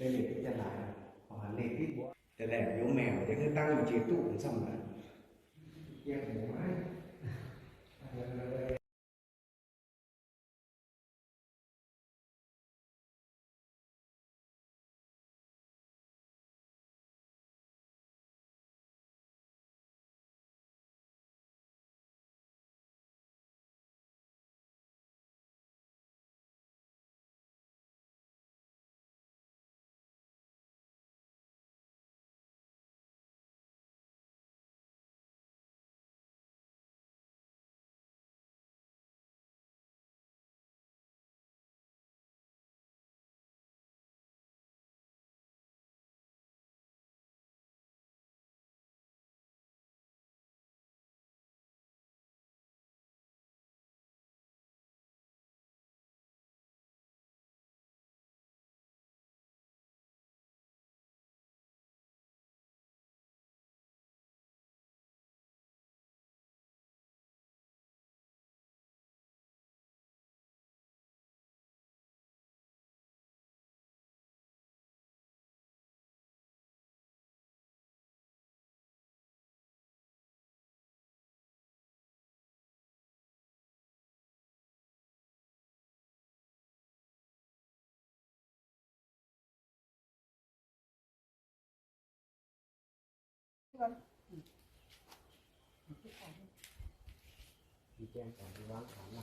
เลยเหล็กที่จะหลายพอหันเหล็กที่ ที่แจ้งก่อนที่วางฐานห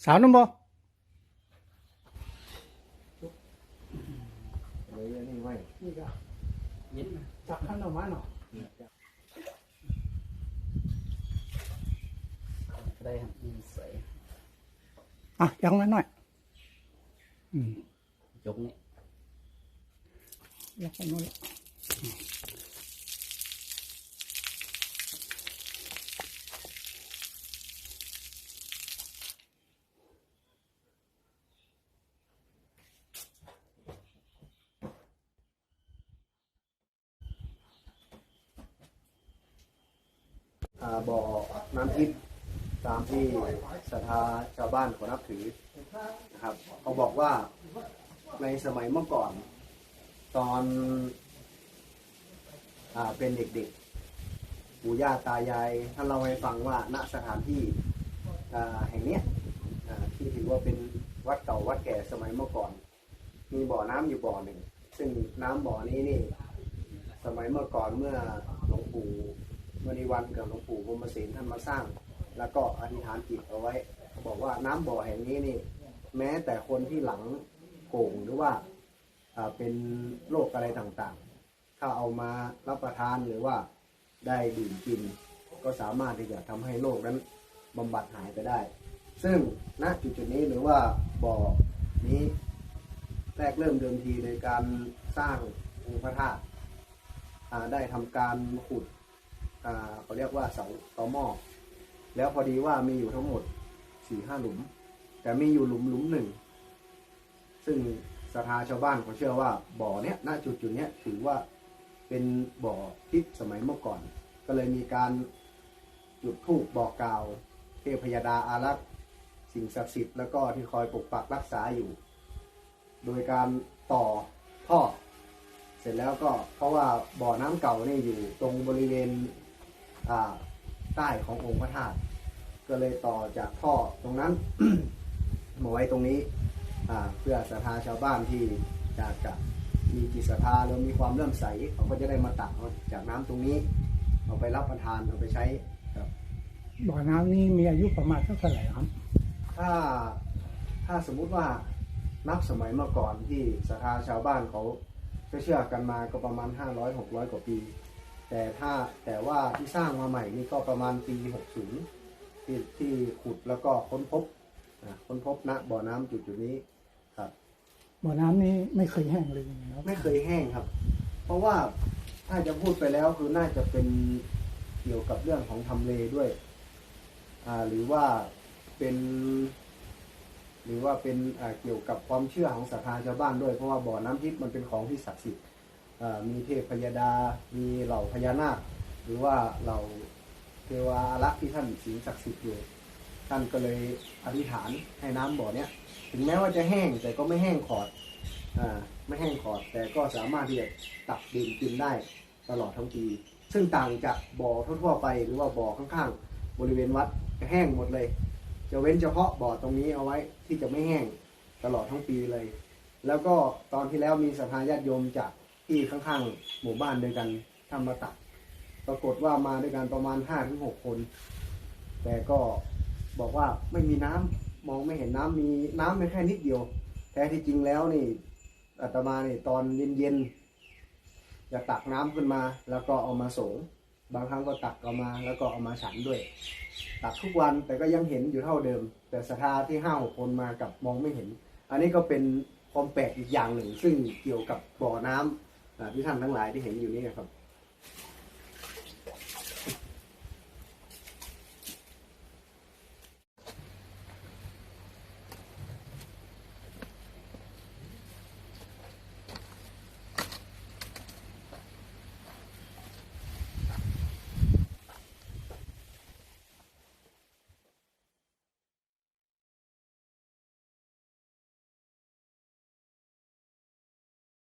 ลักเกิดอาวุธอะไรวะ จานดึก สาวน้ำบ่ เลยอันนี่ไว้ นี่ก็ยินจับขั้นออกมาเนาะ ได้ครับยินใส่ อะยังไว้หน่อย อืม ยกนี่ ยังไปโน่นละ อ่า บ่อน้ำทิพย์ตามที่ศรัทธาชาวบ้านเขานับถือนะครับเขาบอกว่าในสมัยเมื่อก่อน ตอนอเป็นเด็กๆปู่ย่าตายายท่านเล่าให้ฟังว่าณสถานที่แห่งนี้ที่ถือว่าเป็นวัดเก่าวัดแก่สมัยเมื่อก่อน มีบ่อน้ำอยู่บ่อหนึ่ง ซึ่งน้ำบ่อนี้นี่ สมัยเมื่อก่อนเมื่อหลวงปู่ มณีวันกับหลวงปู่พรมเสนท่านมาสร้าง แล้วก็อธิษฐานจิตเอาไว้ บอกว่าน้ำบ่อแห่งนี้นี่ แม้แต่คนที่หลังโก่งหรือว่าเป็นโรคอะไรต่างๆ ถ้าเอามารับประทานหรือว่าได้ดื่มกิน ก็สามารถที่จะทำให้โรคนั้นบำบัดหายไปได้ ซึ่งณจุดจุดนี้หรือว่าบ่อนี้แรกเริ่มเดิมทีในการสร้างองค์พระธาตุได้ทำการขุด เขาเรียกว่าเสาตอหม้อแล้วพอดีว่ามีอยู่ทั้งหมดสี่ห้าหลุม แต่มีอยู่หลุมหลุมหนึ่ง ซึ่งศรัทธาชาวบ้านเขาเชื่อว่าบ่อเนี้ยณจุดจุดเนี้ยถือว่าเป็นบ่อที่สมัยเมื่อก่อน ก็เลยมีการจุดธูปบอกกล่าวเทพยดาอารักษ์สิ่งศักดิ์สิทธิ์แล้วก็ที่คอยปกปักรักษาอยู่ โดยการต่อท่อ เสร็จแล้วก็เพราะว่าบ่อน้ำเก่านี่อยู่ตรงบริเวณ ใต้ขององค์พระธาตุก็เลยต่อจากท่อตรงนั้น มาไว้ตรงนี้อ่าเพื่อศรัทธาชาวบ้านที่อยากจะมีจิตศรัทธาแล้วมีความเลื่อมใสเขาก็จะได้มาตักเอาจากน้ำตรงนี้ เอาไปรับประทานเอาไปใช้ครับบ่อน้ำนี่มีอายุประมาณเท่าไหร่ครับ ถ้าถ้าสมมุติว่านับสมัยเมื่อก่อนที่ศรัทธาชาวบ้านเขาเชื่อๆกันมาก็ประมาณ500 600กว่าปี แต่ถ้าแต่ว่าที่สร้างมาใหม่นี่ก็ประมาณปี 60 ที่ที่ขุดแล้วก็ค้นพบอ่าค้นพบณบ่อน้ำจุดจุดนี้ครับ บ่อน้ำนี้ไม่เคยแห้งเลยนะครับไม่เคยแห้งครับ เพราะว่าถ้าจะพูดไปแล้วคือน่าจะเป็นเกี่ยวกับเรื่องของทำเลด้วย อ่า หรือว่าเป็น หรือว่าเป็นอ่าเกี่ยวกับความเชื่อของศรัทธาชาวบ้านด้วย เพราะว่าบ่อน้ำทิพย์มันเป็นของที่ศักดิ์สิทธิ์อ่า มีเทพพยดา มีเหล่าพญานาค หรือว่าเหล่าเทวาอารักษ์ที่ท่านสิงศักดิ์สิทธิ์อยู่ท่านก็เลยอธิษฐานให้น้ำบ่อเนี้ยถึงแม้ว่าจะแห้งแต่ก็ไม่แห้งขอดอไม่แห้งขอด แต่ก็สามารถที่จะตักดื่มกินได้ตลอดทั้งปี ซึ่งต่างจากบ่อทั่วๆไปหรือว่าบ่อข้างๆ บริเวณวัดจะแห้งหมดเลย จะเว้นเฉพาะบ่อตรงนี้เอาไว้ที่จะไม่แห้งตลอดทั้งปีเลย แล้วก็ตอนที่แล้วมีสภาญาติโยมจาก ที่ข้างๆหมู่บ้านด้วยกันทำมาตักปรากฏว่ามาด้วยกันประมาณห้าถึงหกคน แต่ก็บอกว่าไม่มีน้ำมองไม่เห็นน้ำมีน้ำเพียงแค่นิดเดียว แท้ที่จริงแล้วนี่อาตมาเนี่ตอนเย็นๆจะตักน้ำขึ้นมา แล้วก็เอามาสงบางครั้งก็ตักเอามา แล้วก็เอามาฉันด้วย ตักทุกวันแต่ก็ยังเห็นอยู่เท่าเดิม แต่ศรัทธาที่ห้าหกคนมากับมองไม่เห็น อันนี้ก็เป็นความแปลกอีกอย่างหนึ่ง ซึ่งเกี่ยวกับบ่อน้ำอ่า ที่ท่านทั้งหลายที่เห็นอยู่นี่นะครับ